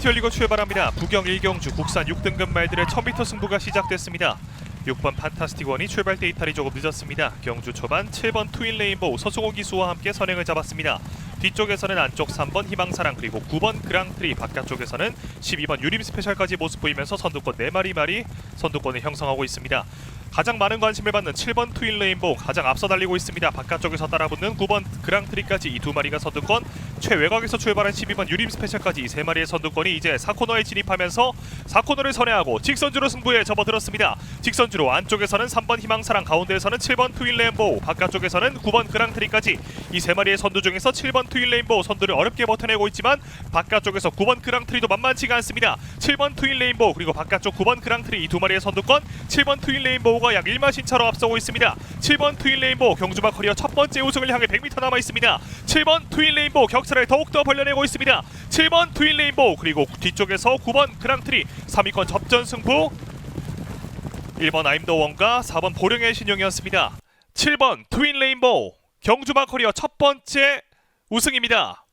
게이트 열리고 출발합니다. 부경 1경주 국산 6등급 말들의 1000m 승부가 시작됐습니다. 6번 판타스틱 원이 출발 때 이탈이 조금 늦었습니다. 경주 초반 7번 트윈 레인보우 서승호 기수와 함께 선행을 잡았습니다. 뒤쪽에서는 안쪽 3번 희망사랑 그리고 9번 그랑프리 바깥쪽에서는 12번 유림 스페셜까지 모습 보이면서 선두권 4마리 말이 선두권을 형성하고 있습니다. 가장 많은 관심을 받는 7번 트윈 레인보우 가장 앞서 달리고 있습니다. 바깥쪽에서 따라붙는 9번 그랑프리까지 이 두 마리가 선두권 최외곽에서 출발한 12번 유림 스페셜까지 이세 마리의 선두권이 이제 4코너에 진입하면서 4코너를 선회하고 직선주로 승부에 접어들었습니다. 직선주로 안쪽에서는 3번 희망사랑 가운데에서는 7번 트윈 레인보우 바깥쪽에서는 9번 그랑트리까지 이 세 마리의 선두 중에서 7번 트윈 레인보우 선두를 어렵게 버텨내고 있지만 바깥쪽에서 9번 그랑트리도 만만치가 않습니다. 7번 트윈 레인보우 그리고 바깥쪽 9번 그랑트리 이 두 마리의 선두권 7번 트윈 레인보우 가 약 1마 신 차로 앞서고 있습니다. 7번 트윈 레인보우 경주마 커리어 첫 번째 우승을 향해 100m 남아 있습니다. 7번 트윈 레인보우 격차를 더욱더 벌려내고 있습니다. 7번 트윈 레인보우 그리고 뒤쪽에서 9번 그랑트리 3위권 접전 승부 1번 아임더 원과 4번 보령의 신용이었습니다. 7번 트윈 레인보우 경주마 커리어 첫 번째 우승입니다.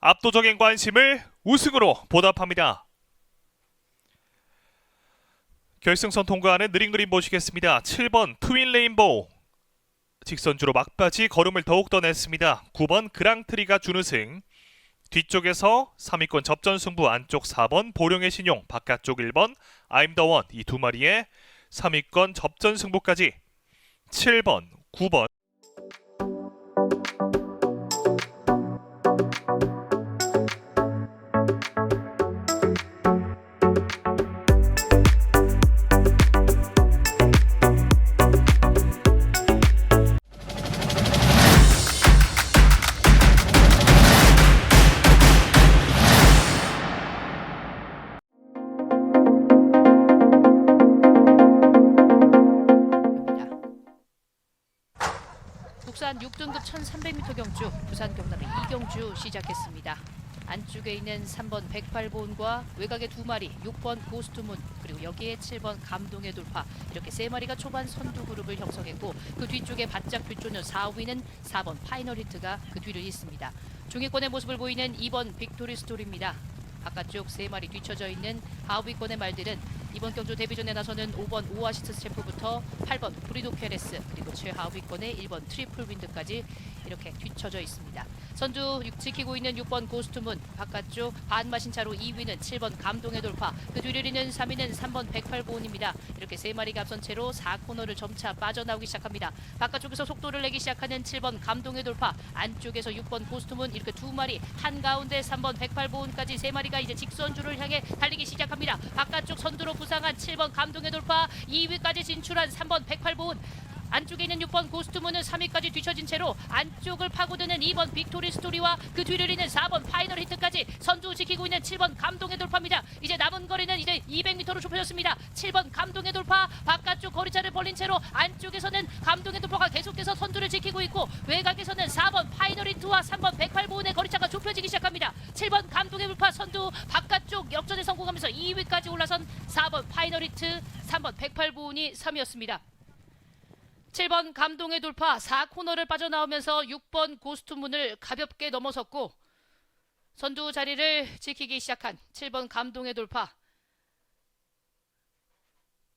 압도적인 관심을 우승으로 보답합니다. 결승선 통과하는 느린 그림 보시겠습니다. 7번 트윈 레인보우 직선주로 막바지 걸음을 더욱 더 냈습니다. 9번 그랑트리가 준우승 뒤쪽에서 3위권 접전 승부 안쪽 4번 보령의 신용 바깥쪽 1번 아임더원 이 두 마리의 3위권 접전 승부까지 7번 9번 국산 6등급 1300m 경주 부산 경남의 이경주 시작했습니다. 안쪽에 있는 3번 108본과 외곽의 두 마리 6번 고스트문 그리고 여기에 7번 감동의 돌파 이렇게 세 마리가 초반 선두 그룹을 형성했고 그 뒤쪽에 바짝 뒤쫓는 4위는 4번 파이널 히트가 그 뒤를 잇습니다. 중위권의 모습을 보이는 2번 빅토리 스토리입니다. 바깥쪽 세 마리 뒤쳐져 있는 하위권의 말들은 이번 경주 데뷔전에 나서는 5번 오아시스 챔프부터 8번 브리도 케레스 그리고 최하위권의 1번 트리플 윈드까지 이렇게 뒤쳐져 있습니다. 선두 육- 지키고 있는 6번 고스트문 바깥쪽 반마신 차로 2위는 7번 감동의 돌파 그 뒤를 잇는 3위는 3번 108보온입니다. 이렇게 세 마리가 앞선 채로 4코너를 점차 빠져나오기 시작합니다. 바깥쪽에서 속도를 내기 시작하는 7번 감동의 돌파 안쪽에서 6번 고스트문 이렇게 두 마리 한가운데 3번 108보온까지 세 마리가 이제 직선주를 향해 달리기 시작합니다. 바깥쪽 선두로 부상한 7번 감동의 돌파 2위까지 진출한 3번 108보온 안쪽에 있는 6번 고스트문은 3위까지 뒤처진 채로 안쪽을 파고드는 2번 빅토리 스토리와 그 뒤를 잇는 4번 파이널 히트까지 선두 지키고 있는 7번 감동의 돌파입니다. 이제 남은 거리는 이제 200m로 좁혀졌습니다. 7번 감동의 돌파 바깥쪽 거리차를 벌린 채로 안쪽에서는 감동의 돌파가 계속해서 선두를 지키고 있고 외곽에서는 4번 파이널 히트와 3번 108보온의 거리차가 좁혀지기 시작합니다. 7번 감동의 돌파 선두 바깥쪽 역전에 성공하면서 2위까지 올라선 4번 파이널 히트 3번 108보온이 3위였습니다. 7번 감동의 돌파 4코너를 빠져나오면서 6번 고스트문을 가볍게 넘어섰고 선두 자리를 지키기 시작한 7번 감동의 돌파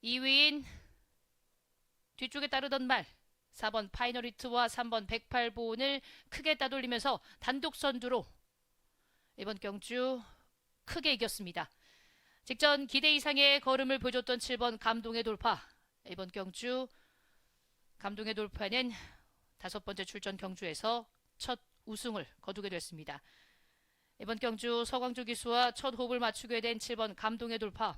2위인 뒤쪽에 따르던 말 4번 파이널리트와 3번 108보온을 크게 따돌리면서 단독 선두로 이번 경주 크게 이겼습니다. 직전 기대 이상의 걸음을 보여줬던 7번 감동의 돌파 이번 경주 감동의 돌파는 다섯 번째 출전 경주에서 첫 우승을 거두게 됐습니다. 이번 경주 서광주 기수와 첫 호흡을 맞추게 된 7번 감동의 돌파.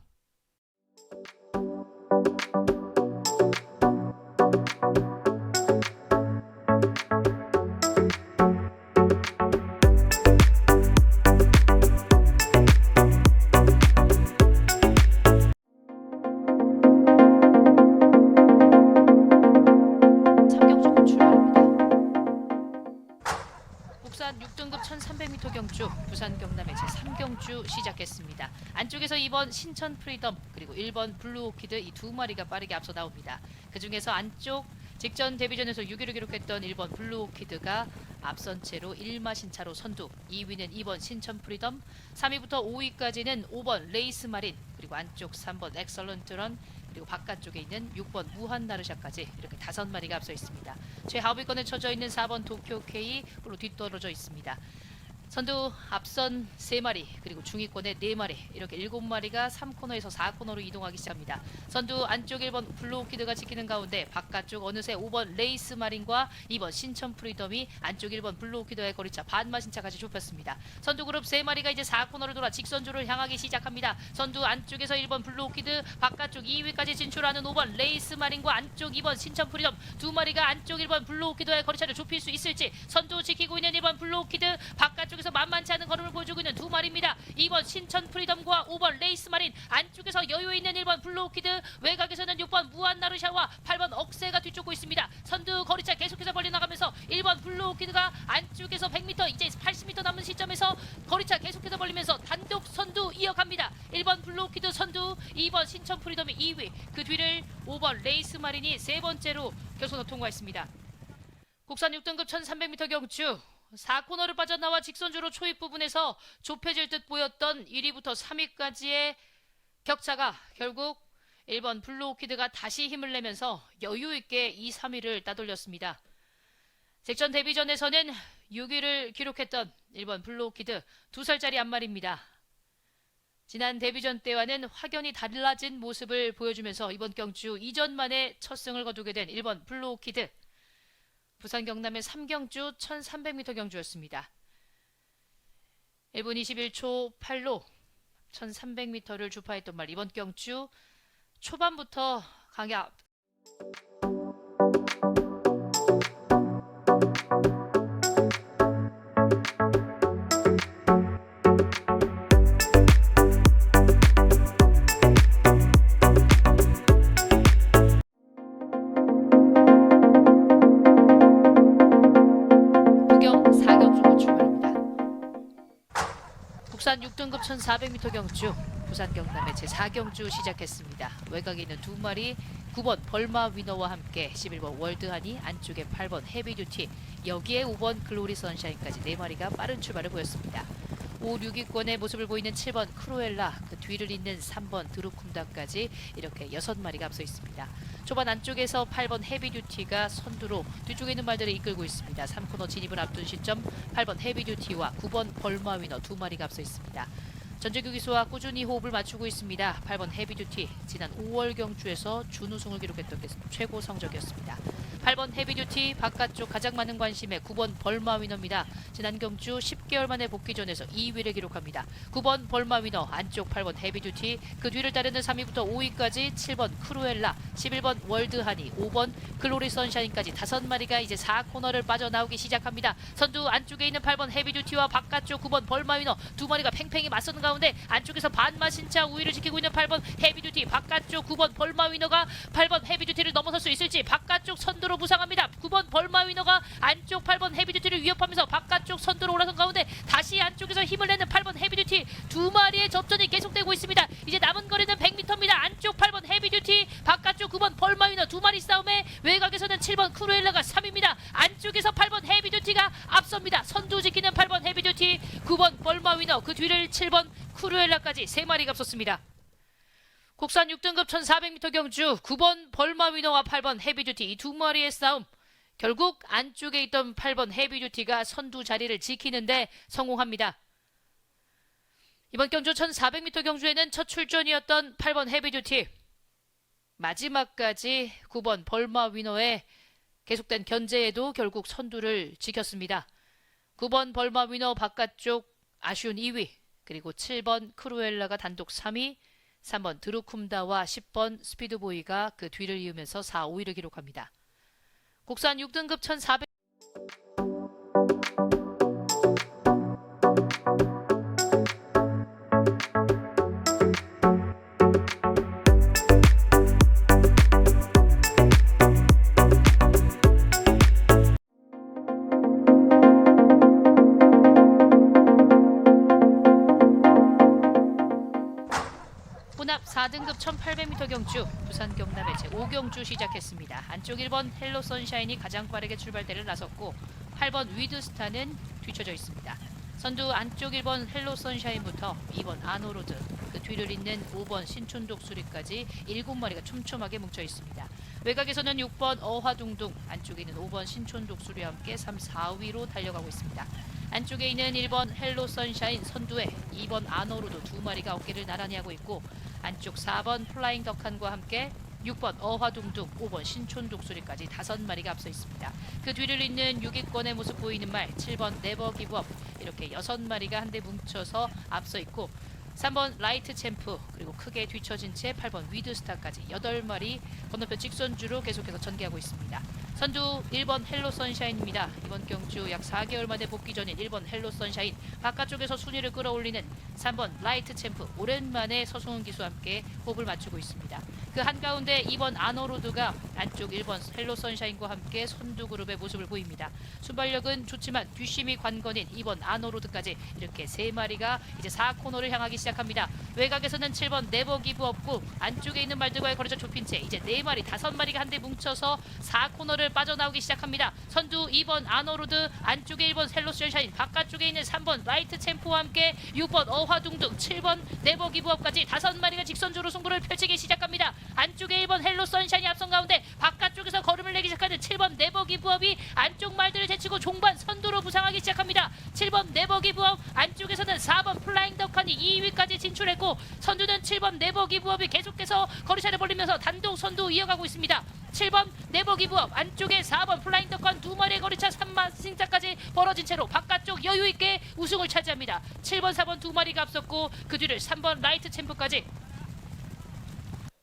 참경주 출발합니다. 국산 6등급 1300m 경주 부산 경남의 제3경주 시작했습니다. 안쪽에서 2번 신천 프리덤 그리고 1번 블루 오키드 이 두 마리가 빠르게 앞서 나옵니다. 그 중에서 안쪽 직전 데뷔전에서 6위를 기록했던 1번 블루 오키드가 앞선 채로 1마신 차로 선두 2위는 2번 신천 프리덤 3위부터 5위까지는 5번 레이스 마린 그리고 안쪽 3번 엑설런트 런 그리고 바깥쪽에 있는 6번 무한 나르샤까지 이렇게 다섯 마리가 앞서 있습니다. 최하위권에 처져 있는 4번 도쿄 K로 뒤떨어져 있습니다. 선두 앞선 3마리 그리고 중위권에 4마리 이렇게 7마리가 3코너에서 4코너로 이동하기 시작합니다. 선두 안쪽 1번 블루오키드가 지키는 가운데 바깥쪽 어느새 5번 레이스 마린과 2번 신천 프리덤이 안쪽 1번 블루오키드의 거리차 반마신차까지 좁혔습니다. 선두 그룹 3마리가 이제 4코너를 돌아 직선주를 향하기 시작합니다. 선두 안쪽에서 1번 블루오키드 바깥쪽 2위까지 진출하는 5번 레이스 마린과 안쪽 2번 신천 프리덤 두 마리가 안쪽 1번 블루오키드의 거리차를 좁힐 수 있을지 선두 지키고 있는 1번 블루오키드 바깥쪽 에서 만만치 않은 걸음을 보여주고 있는 두 마리입니다. 2번 신천 프리덤과 5번 레이스 마린 안쪽에서 여유 있는 1번 블루오키드 외곽에서는 6번 무한 나르샤와 8번 억세가 뒤쫓고 있습니다. 선두 거리차 계속해서 벌려나가면서 1번 블루오키드가 안쪽에서 100m 이제 80m 남은 시점에서 거리차 계속해서 벌리면서 단독 선두 이어갑니다. 1번 블루오키드 선두 2번 신천 프리덤이 2위 그 뒤를 5번 레이스 마린이 세 번째로 결선을 통과했습니다. 국산 6등급 1300m 경주 4코너를 빠져나와 직선주로 초입 부분에서 좁혀질 듯 보였던 1위부터 3위까지의 격차가 결국 1번 블루오키드가 다시 힘을 내면서 여유 있게 2, 3위를 따돌렸습니다. 직전 데뷔전에서는 6위를 기록했던 1번 블루오키드 두 살짜리 안말입니다. 지난 데뷔전 때와는 확연히 달라진 모습을 보여주면서 이번 경주 2전 만에 첫 승을 거두게 된 1번 블루오키드 부산 경남의 3경주 1300m 경주였습니다. 1분 21초 8로 1300m를 주파했던 말 이번 경주 초반부터 강에 6등급 1400m 경주 부산 경남의 제4경주 시작했습니다. 외곽에 있는 두 마리 9번 벌마 위너와 함께 11번 월드하니 안쪽에 8번 헤비듀티 여기에 5번 글로리 선샤인까지 네 마리가 빠른 출발을 보였습니다. 5, 6위권의 모습을 보이는 7번 크루엘라 그 뒤를 잇는 3번 드루쿰다까지 이렇게 6마리가 앞서 있습니다. 초반 안쪽에서 8번 헤비듀티가 선두로 뒤쪽에 있는 말들을 이끌고 있습니다. 3코너 진입을 앞둔 시점 8번 헤비듀티와 9번 벌마 위너 두 마리가 앞서 있습니다. 전재규 기수와 꾸준히 호흡을 맞추고 있습니다. 8번 헤비듀티 지난 5월 경주에서 준우승을 기록했던 게 최고 성적이었습니다. 8번 헤비듀티 바깥쪽 가장 많은 관심의 9번 벌마 위너입니다. 지난 경주 10개월 만에 복귀전에서 2위를 기록합니다. 9번 벌마 위너 안쪽 8번 헤비듀티 그 뒤를 따르는 3위부터 5위까지 7번 크루엘라 11번 월드하니 5번 글로리 선샤인까지 다섯 마리가 이제 4코너를 빠져나오기 시작합니다. 선두 안쪽에 있는 8번 헤비듀티와 바깥쪽 9번 벌마 위너 두 마리가 팽팽히 맞서는 가운데 안쪽에서 반마신차 우위를 지키고 있는 8번 헤비듀티 바깥쪽 9번 벌마 위너가 8번 헤비듀티를 넘어설 수 있을지 바깥쪽 선두로 부상합니다. 9번 벌마 위너가 안쪽 8번 헤비듀티를 위협하면서 바깥쪽 선두로 올라선 가운데 다시 안쪽에서 힘을 내는 8번 헤비듀티 두 마리의 접전이 계속되고 있습니다. 이제 남은 거리는 100m입니다. 안쪽 8번 헤비듀티 바깥쪽 9번 벌마 위너 두 마리 싸움에 외곽에서는 7번 크루엘라가 3입니다. 안쪽에서 8번 헤비듀티가 앞섭니다. 선두 지키는 8번 헤비듀티 9번 벌마 위너 그 뒤를 7번 크루엘라까지 세 마리가 앞섰습니다. 국산 6등급 1400m 경주 9번 벌마 위너와 8번 헤비듀티 이 두 마리의 싸움 결국 안쪽에 있던 8번 헤비듀티가 선두 자리를 지키는데 성공합니다. 이번 경주 1400m 경주에는 첫 출전이었던 8번 헤비듀티 마지막까지 9번 벌마 위너의 계속된 견제에도 결국 선두를 지켰습니다. 9번 벌마 위너 바깥쪽 아쉬운 2위 그리고 7번 크루엘라가 단독 3위 3번 드루쿰다와 10번 스피드보이가 그 뒤를 이으면서 4, 5위를 기록합니다. 국산 6등급 1400 주 시작했습니다. 안쪽 1번 헬로 선샤인이 가장 빠르게 출발대를 나섰고 8번 위드스타는 뒤쳐져 있습니다. 선두 안쪽 1번 헬로 선샤인부터 2번 아노로드 그 뒤를 잇는 5번 신촌 독 수리까지 7마리가 촘촘하게 뭉쳐 있습니다. 외곽에서는 6번 어화둥둥 안쪽에 있는 5번 신촌 독 수리와 함께 3, 4위로 달려가고 있습니다. 안쪽에 있는 1번 헬로 선샤인 선두에 2번 아노로드 두 마리가 어깨를 나란히 하고 있고 안쪽 4번 플라잉 덕한과 함께 6번 어화둥둥, 5번 신촌 독수리까지 다섯 마리가 앞서 있습니다. 그 뒤를 잇는 6위권의 모습 보이는 말 7번 네버 기브업 이렇게 여섯 마리가 한데 뭉쳐서 앞서 있고 3번 라이트 챔프 그리고 크게 뒤처진 채 8번 위드스타까지 8마리 건너편 직선주로 계속해서 전개하고 있습니다. 선두 1번 헬로 선샤인입니다. 이번 경주 약 4개월 만에 복귀 전인 1번 헬로 선샤인 바깥쪽에서 순위를 끌어올리는 3번 라이트 챔프 오랜만에 서승훈 기수와 함께 호흡을 맞추고 있습니다. 그 한가운데 2번 아노로드가 안쪽 1번 헬로 선샤인과 함께 선두 그룹의 모습을 보입니다. 순발력은 좋지만 뒷심이 관건인 2번 아노로드까지 이렇게 세 마리가 이제 4코너를 향하기 시작합니다. 외곽에서는 7번 네버 기브 없고 안쪽에 있는 말들과의 거리가 좁힌 채 이제 네 마리 다섯 마리가 한데 뭉쳐서 4코너를 빠져나오기 시작합니다. 선두 2번 아노로드 안쪽에 1번 헬로 선샤인 바깥쪽에 있는 3번 라이트 챔프와 함께 6번 어화둥둥 7번 네버 기브업까지 다섯 마리가 직선주로 승부를 펼치기 시작합니다. 안쪽에 1번 헬로 선샤인이 앞선 가운데 바깥쪽에서 걸음을 내기 시작하는 7번 네버 기브업이 안쪽 말들을 제치고 종반 선두로 부상하기 시작합니다. 7번 네버 기브업 안쪽에서는 4번 플라잉 덕한이 2위까지 진출했고 선두는 7번 네버 기브업이 계속해서 거리차를 벌리면서 단독 선두 이어가고 있습니다. 7번 네버 기브업 안쪽에 4번 플라잉 덕한 두 마리의 거리차 3만 승차까지 벌어진 채로 바깥쪽 여유 있게 우승을 차지합니다. 7번 4번 두 마리가 앞섰고 그 뒤를 3번 라이트 챔프까지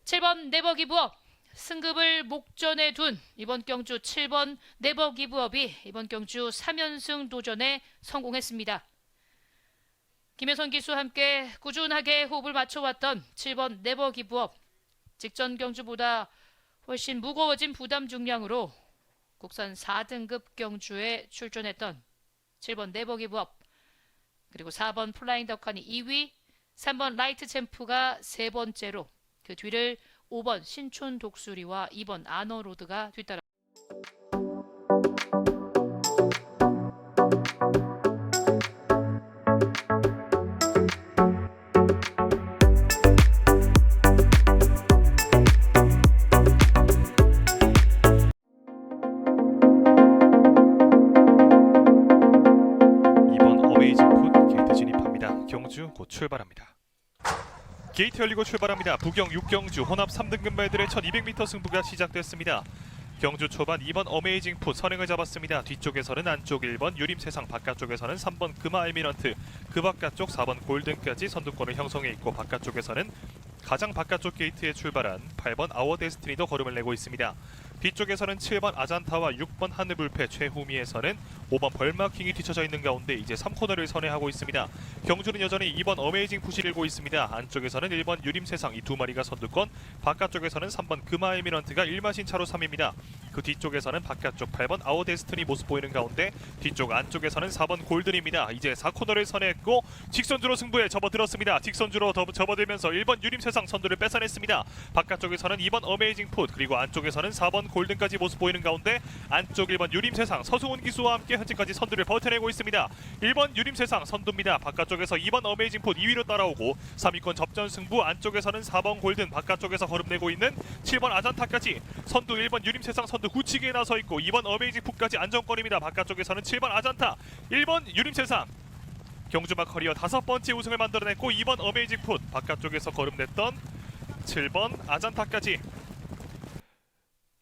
7번 네버 기브업 승급을 목전에 둔 이번 경주 7번 네버 기브업이 이번 경주 3연승 도전에 성공했습니다. 김혜선 기수와 함께 꾸준하게 호흡을 맞춰왔던 7번 네버 기브업 직전 경주보다 훨씬 무거워진 부담 중량으로 국산 4등급 경주에 출전했던 7번 네버 기브업 그리고 4번 플라잉 덕한이 2위 3번 라이트 챔프가 세 번째로 그 뒤를 5번 신촌 독수리와 2번 아너로드가 뒤따라 이번 출발합니다. 게이트 열리고 출발합니다. 부경 6경주 혼합 3등급 말들의 1200m 승부가 시작됐습니다. 경주 초반 2번 어메이징 풋 선행을 잡았습니다. 뒤쪽에서는 안쪽 1번 유림세상 바깥쪽에서는 3번 금화 알미런트 그 바깥쪽 4번 골든까지 선두권을 형성해 있고 바깥쪽에서는 가장 바깥쪽 게이트에 출발한 8번 아워 데스티니도 걸음을 내고 있습니다. 뒤쪽에서는 7번 아잔타와 6번 하늘불패 최후미에서는 5번 벌마킹이 뒤쳐져 있는 가운데 이제 3코너를 선회하고 있습니다. 경주는 여전히 2번 어메이징 푸시 들고 있습니다. 안쪽에서는 1번 유림세상 이 두 마리가 선두권, 바깥쪽에서는 3번 금화에미런트가 1마신 차로 3위입니다. 그 뒤쪽에서는 바깥쪽 8번 아워 데스티니 모습 보이는 가운데 뒤쪽 안쪽에서는 4번 골든입니다. 이제 4코너를 선회했고 직선주로 승부에 접어들었습니다. 직선주로 더- 접어들면서 1번 유림세상 선두를 뺏어냈습니다. 바깥쪽에서는 2번 어메이징 풋 그리고 안쪽에서는 4번 골든까지 모습 보이는 가운데 안쪽 1번 유림세상 서승훈 기수와 함께 현재까지 선두를 버텨내고 있습니다. 1번 유림세상 선두입니다. 바깥쪽에서 2번 어메이징 풋 2위로 따라오고 3위권 접전 승부 안쪽에서는 4번 골든 바깥쪽에서 걸음내고 있는 7번 아잔타까지 선두 1번 유림세상 선두 후치기에 나서 있고 2번 어메이징 풋까지 안정권입니다. 바깥쪽에서는 7번 아잔타 1번 유림세상 경주마 커리어 다섯 번째 우승을 만들어냈고 2번 어메이징 풋 바깥쪽에서 걸음냈던 7번 아잔타까지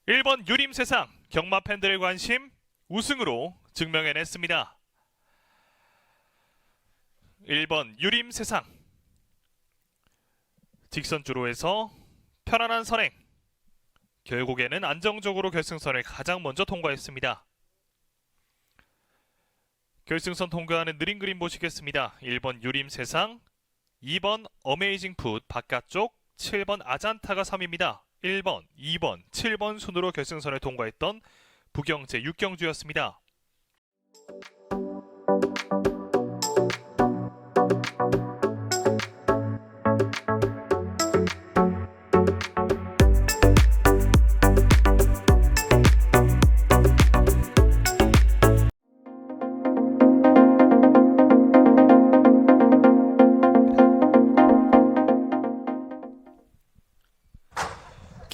1번 유림세상 경마 팬들의 관심 우승으로 증명해냈습니다. 1번 유림 세상 직선 주로에서 편안한 선행 결국에는 안정적으로 결승선을 가장 먼저 통과했습니다. 결승선 통과하는 느린 그림 보시겠습니다. 1번 유림 세상 2번 어메이징 풋 바깥쪽 7번 아잔타가 3위입니다. 1번, 2번, 7번 순으로 결승선을 통과했던 부경제 6경주였습니다.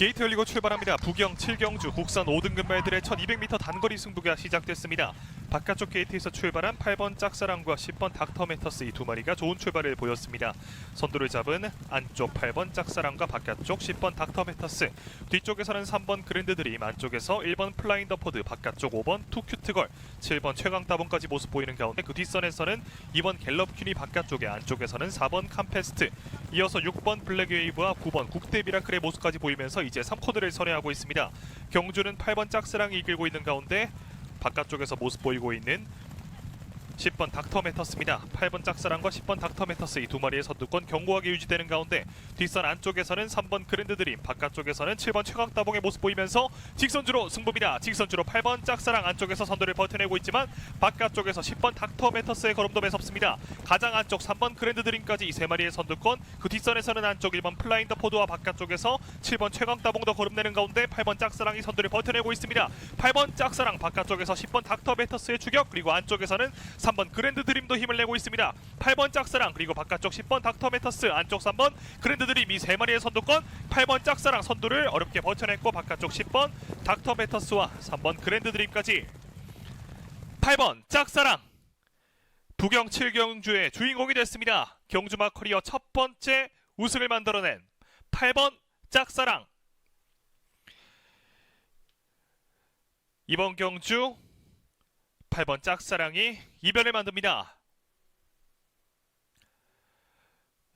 게이트 열리고 출발합니다. 북경 7경주 국산 5등급 매들의 1200m 단거리 승부가 시작됐습니다. 바깥쪽 게이트에서 출발한 8번 짝사랑과 10번 닥터메터스 이 두 마리가 좋은 출발을 보였습니다. 선두를 잡은 안쪽 8번 짝사랑과 바깥쪽 10번 닥터메터스 뒤쪽에서는 3번 그랜드 드림 안쪽에서 1번 플라잉 더 포드 바깥쪽 5번 투큐트걸 7번 최강 따봉까지 모습 보이는 가운데 그 뒷선에서는 2번 갤럽 퀸이 바깥쪽에 안쪽에서는 4번 캄페스트 이어서 6번 블랙웨이브와 9번 국대 미라클의 모습까지 보이면서 이제 3코드를 선회하고 있습니다. 경주는 8번 짝스랑이 이끌고 있는 가운데 바깥쪽에서 모습 보이고 있는 10번 닥터 메터스입니다. 8번 짝사랑과 10번 닥터 메터스 이 두 마리의 선두권 견고하게 유지되는 가운데 뒷선 안쪽에서는 3번 그랜드 드림, 바깥쪽에서는 7번 최강따봉의 모습 보이면서 직선주로 승부입니다. 직선주로 8번 짝사랑 안쪽에서 선두를 버텨내고 있지만 바깥쪽에서 10번 닥터 메터스의 걸음도 매섭습니다. 가장 안쪽 3번 그랜드 드림까지 이 세 마리의 선두권, 그 뒷선에서는 안쪽 1번 플라잉 더 포드와 바깥쪽에서 7번 최강따봉도 걸음내는 가운데 8번 짝사랑이 선두를 버텨내고 있습니다. 8번 짝사랑 바깥쪽에서 10번 닥터 메터스의 추격 그리고 안쪽에서는 3번 그랜드 드림도 힘을 내고 있습니다. 8번 짝사랑 그리고 바깥쪽 10번 닥터 메터스 안쪽 3번 그랜드 드림 이 세 마리의 선두권 8번 짝사랑 선두를 어렵게 버텨냈고 바깥쪽 10번 닥터 메터스와 3번 그랜드 드림까지 8번 짝사랑 부경 7경주의 주인공이 됐습니다. 경주마 커리어 첫 번째 우승을 만들어낸 8번 짝사랑 이번 경주 8번 짝사랑이 이변을 만듭니다.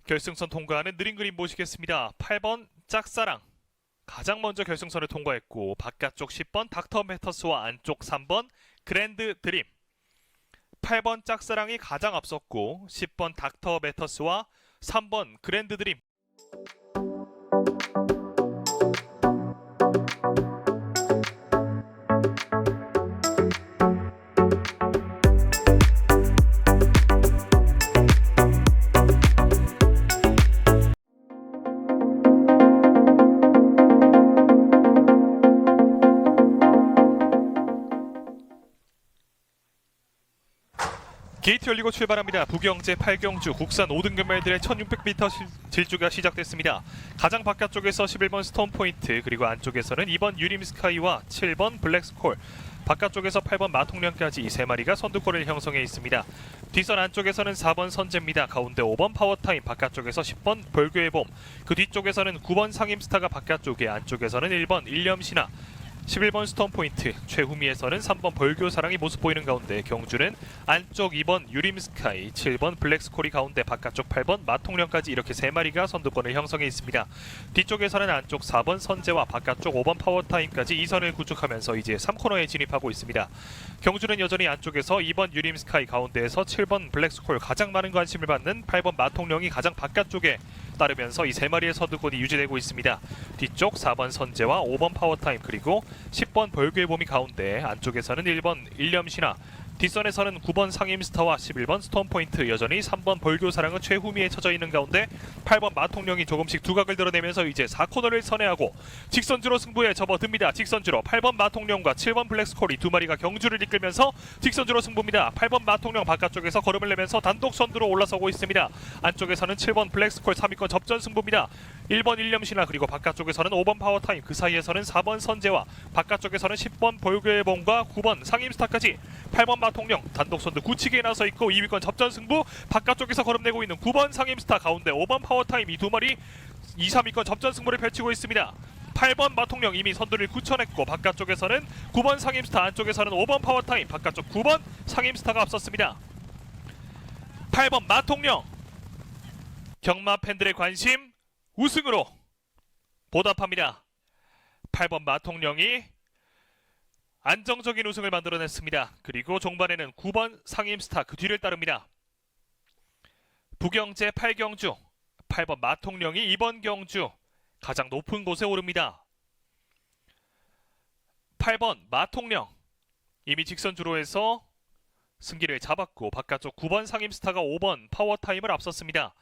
결승선 통과하는 느린 그림 보시겠습니다. 8번 짝사랑 가장 먼저 결승선을 통과했고 바깥쪽 10번 닥터 메터스와 안쪽 3번 그랜드 드림 8번 짝사랑이 가장 앞섰고 10번 닥터 메터스와 3번 그랜드 드림 게이트 열리고 출발합니다. 부경제 8경주 국산 5등급 말들의 1600m 실- 질주가 시작됐습니다. 가장 바깥쪽에서 11번 스톤 포인트 그리고 안쪽에서는 2번 유림 스카이와 7번 블랙스콜 바깥쪽에서 8번 마통령까지 이 세 마리가 선두권을 형성해 있습니다. 뒷선 안쪽에서는 4번 선제입니다. 가운데 5번 파워타임 바깥쪽에서 10번 벌교의 봄 그 뒤쪽에서는 9번 상임스타가 바깥쪽에 안쪽에서는 1번 일념신화 11번 스톤 포인트 최후미에서는 3번 벌교사랑이 모습 보이는 가운데 경주는 안쪽 2번 유림스카이 7번 블랙스콜이 가운데 바깥쪽 8번 마통령까지 이렇게 세 마리가 선두권을 형성해 있습니다. 뒤쪽에서는 안쪽 4번 선제와 바깥쪽 5번 파워타임까지 2선을 구축하면서 이제 3코너에 진입하고 있습니다. 경주는 여전히 안쪽에서 2번 유림스카이 가운데에서 7번 블랙스콜 가장 많은 관심을 받는 8번 마통령이 가장 바깥쪽에 따르면서 이 세 마리의 선두권이 유지되고 있습니다. 뒤쪽 4번 선제와 5번 파워타임 그리고 10번 벌교의 봄이 가운데 안쪽에서는 1번 일념신화 뒷선에서는 9번 상임스타와 11번 스톤포인트 여전히 3번 벌교사랑은 최후미에 처져 있는 가운데 8번 마통령이 조금씩 두각을 드러내면서 이제 4코너를 선회하고 직선주로 승부에 접어듭니다. 직선주로 8번 마통령과 7번 블랙스콜이 두 마리가 경주를 이끌면서 직선주로 승부입니다. 8번 마통령 바깥쪽에서 걸음을 내면서 단독 선두로 올라서고 있습니다. 안쪽에서는 7번 블랙스콜 3위권 접전 승부입니다. 1번 일념신화 그리고 바깥쪽에서는 5번 파워타임 그 사이에서는 4번 선제와 바깥쪽에서는 10번 볼교의 bom과 9번 상임스타까지 8번 마통령 단독 선두 굳히게 나서 있고 2위권 접전 승부 바깥쪽에서 걸음내고 있는 9번 상임스타 가운데 5번 파워타임 이 두 마리 2, 3위권 접전 승부를 펼치고 있습니다. 8번 마통령 이미 선두를 굳혀냈고 바깥쪽에서는 9번 상임스타 안쪽에서는 5번 파워타임 바깥쪽 9번 상임스타가 앞섰습니다. 8번 마통령 경마 팬들의 관심 우승으로 보답합니다. 8번 마통령이 안정적인 우승을 만들어냈습니다. 그리고 종반에는 9번 상임스타 그 뒤를 따릅니다. 부경제 8경주 8번 마통령이 이번 경주 가장 높은 곳에 오릅니다. 8번 마통령 이미 직선주로에서 승기를 잡았고 바깥쪽 9번 상임스타가 5번 파워타임을 앞섰습니다.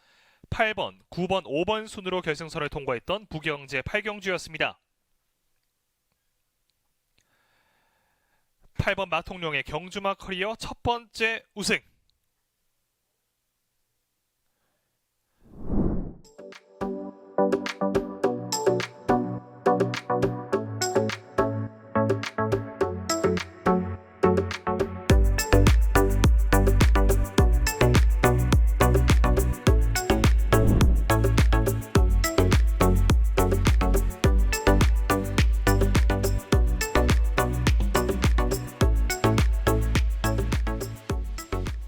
8번, 9번, 5번 순으로 결승선을 통과했던 부경제 8경주였습니다. 8번 마통령의 경주마 커리어 첫 번째 우승